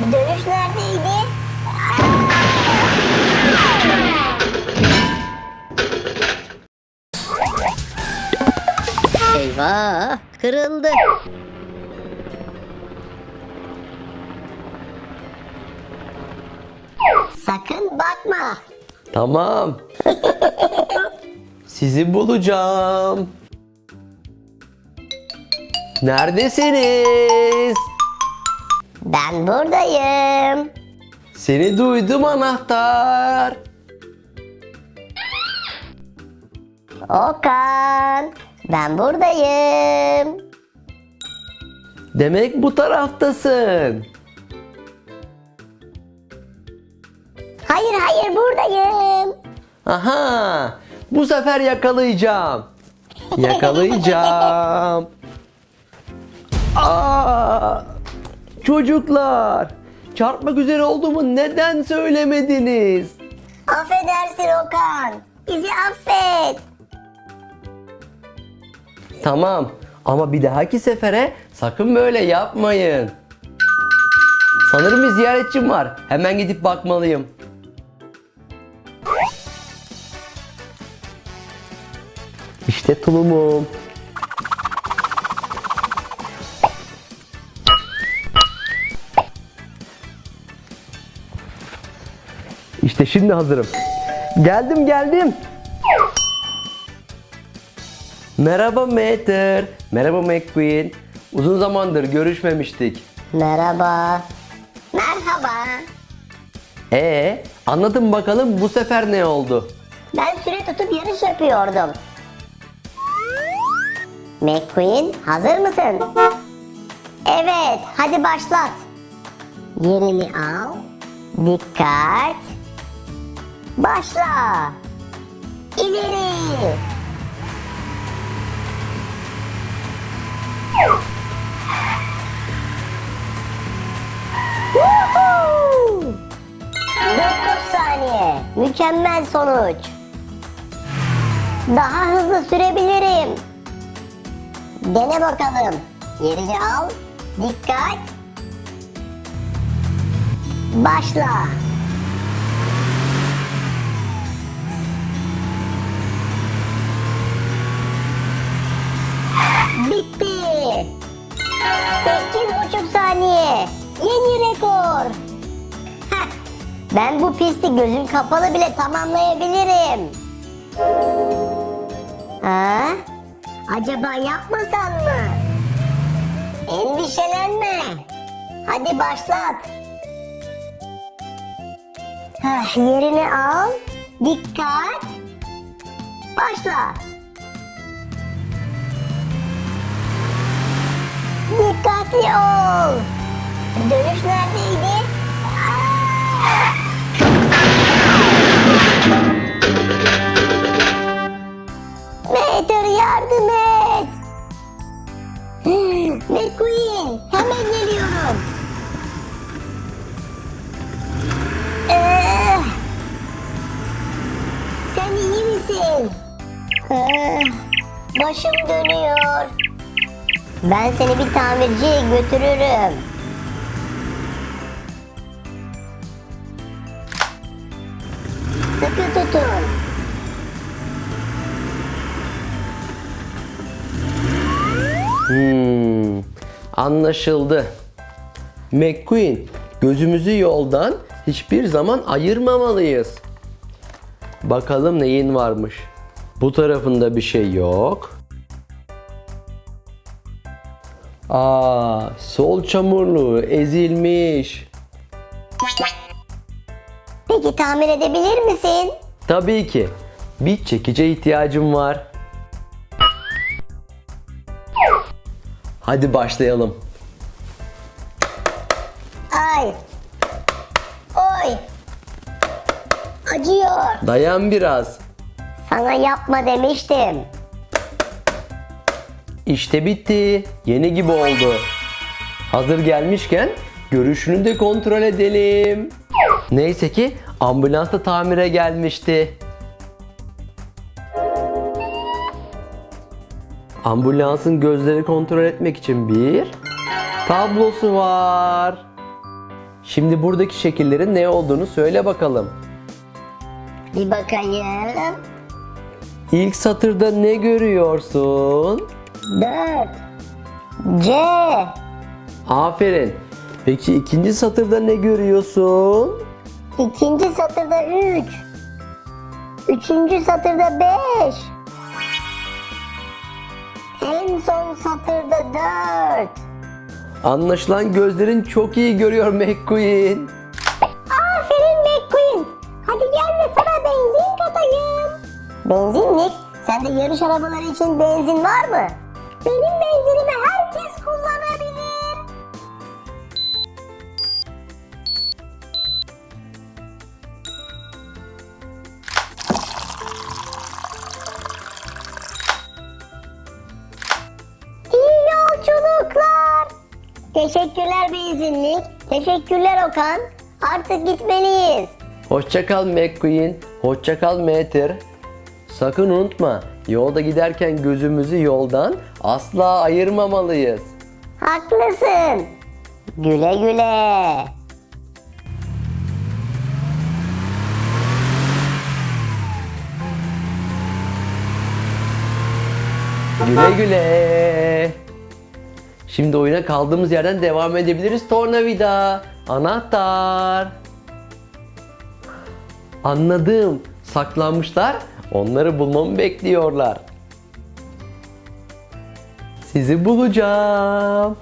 Dönüş neredeydi? Eyvah kırıldı. Sakın bakma. Tamam. Sizi bulacağım. Neredesiniz? Ben buradayım. Seni duydum anahtar. Okan. Ben buradayım. Demek bu taraftasın. Hayır hayır buradayım. Aha! Bu sefer yakalayacağım. Yakalayacağım. Aa! Çocuklar, çarpmak üzere olduğumu neden söylemediniz? Affedersin Okan. Bizi affet. Tamam ama bir dahaki sefere sakın böyle yapmayın. Sanırım bir ziyaretçim var. Hemen gidip bakmalıyım. İşte tulumum. İşte şimdi hazırım. Geldim geldim. Merhaba Mater. Merhaba McQueen. Uzun zamandır görüşmemiştik. Merhaba. Merhaba. Ee, anlatın bakalım bu sefer ne oldu? Ben süre tutup yarış yapıyordum. McQueen hazır mısın? Evet hadi başlat. Yerini al. Dikkat. Başla. İleri. Woohoo! 9 saniye. Mükemmel sonuç. Daha hızlı sürebilirim. Dene bakalım. Yerini al. Dikkat. Başla. Saniye. Yeni rekor. Ben bu pisti gözüm kapalı bile tamamlayabilirim. Ha? Acaba yapmasan mı? Endişelenme. Hadi başlat. Heh, yerini al. Dikkat. Başla. Dikkatli ol. Peter yardım et. McQueen hemen geliyorum. Ee, sen iyi misin? Ee, başım dönüyor. Ben seni bir tamirciye götürürüm. Sıkı tutun. Hmm, anlaşıldı. McQueen, gözümüzü yoldan hiçbir zaman ayırmamalıyız. Bakalım neyin varmış. Bu tarafında bir şey yok. Aa, sol çamurlu, ezilmiş. Peki tamir edebilir misin? Tabii ki. Bir çekice ihtiyacım var. Hadi başlayalım. Ay. Oy. Acıyor. Dayan biraz. Sana yapma demiştim. İşte bitti. Yeni gibi oldu. Hazır gelmişken görüşünü de kontrol edelim. Neyse ki ambulans da tamire gelmişti. Ambulansın gözleri kontrol etmek için bir tablosu var. Şimdi buradaki şekillerin ne olduğunu söyle bakalım. Bir bakayım. İlk satırda ne görüyorsun? Dört. C. Aferin. Peki ikinci satırda ne görüyorsun? İkinci satırda üç. Üçüncü satırda beş. En son satırda dört. Anlaşılan gözlerin çok iyi görüyor McQueen. Aferin McQueen. Hadi gel de sana benzin katayım. Benzinlik? Sende yarış arabaları için benzin var mı? Benim benzinimi Teşekkürler benzinlik. Teşekkürler Okan. Artık gitmeliyiz. Hoşça kal McQueen. Hoşça kal Meter. Sakın unutma, yolda giderken gözümüzü yoldan asla ayırmamalıyız. Haklısın. Güle güle. Güle güle. Şimdi oyuna kaldığımız yerden devam edebiliriz. Tornavida, anahtar. Anladım. Saklanmışlar. Onları bulmamı bekliyorlar. Sizi bulacağım.